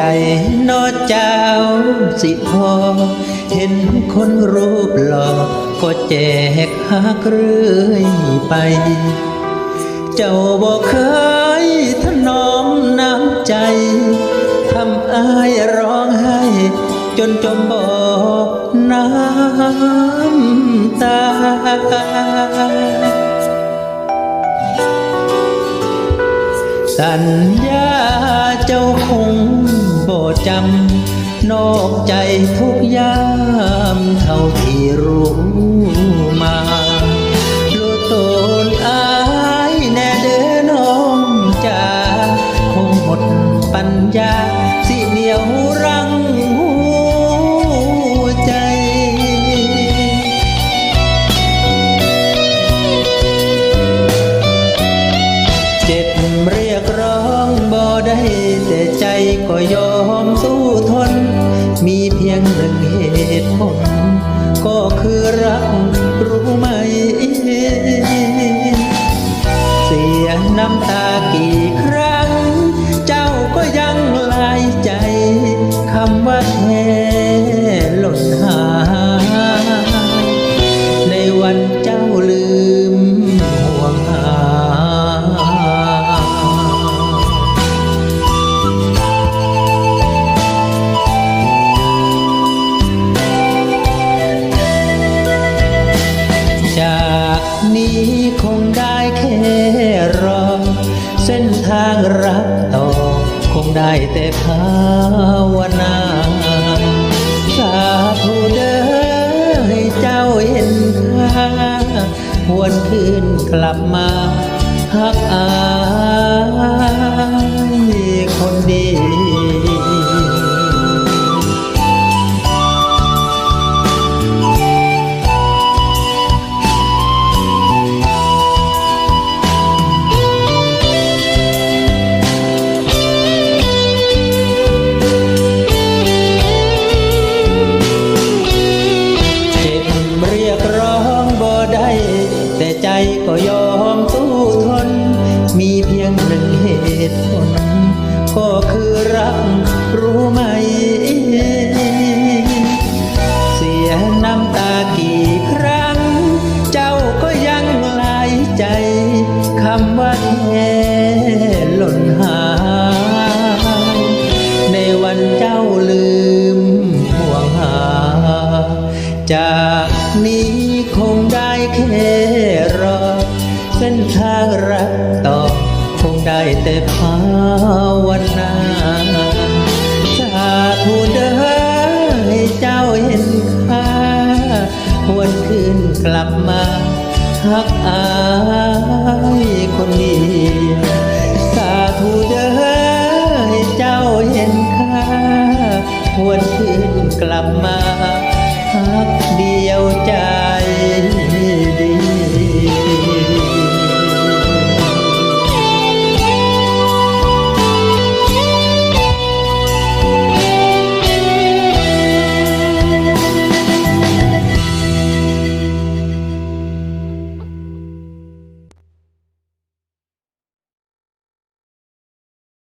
ใจนอเจ้าสิพอ เห็นคนรูปหล่อก็แจกหักเรื่อยไป เจ้าบอกเคยถนอมน้ำใจ ทำอายร้องไห้ จนจมบ่อน้ำตาสัญญาเจ้าคง จำนอกใจทุกยามเท่าที่รู้มารู้ตนอายแน่เด้อน้องจ๋าคงหมดปัญญาสิเหนียวรั้งหัวใจเจ็บเรียกร้องบ่ได้แต่ใจก็ยอม งหนึ่งเหตุผล ก็คือรักรู้ไหม เสียน้ำตากี่ครั้ง เจ้าก็ยังลายใจคำว่าแท้ รอ เส้นทางรักต่อ คงได้แต่ภาวนาสาธุเด้อให้เจ้าเห็นค่าหวนคืนกลับมาหักอา ยงหนึ่งเหตุผล ก็คือรักรู้ไหม เสียน้ำตากี่ครั้ง เจ้าก็ยังลายใจคำว่าแค่หล่นหาย ในวันเจ้าลืมห่วงหา จากนี้ แต่ภาวนาสาธุเด้อให้เจ้าเห็นค่าหวนคืนกลับมาหักอายคนดีสาธุเด้อให้เจ้าเห็นค่าหวนคืนกลับมาหักเดียวใจ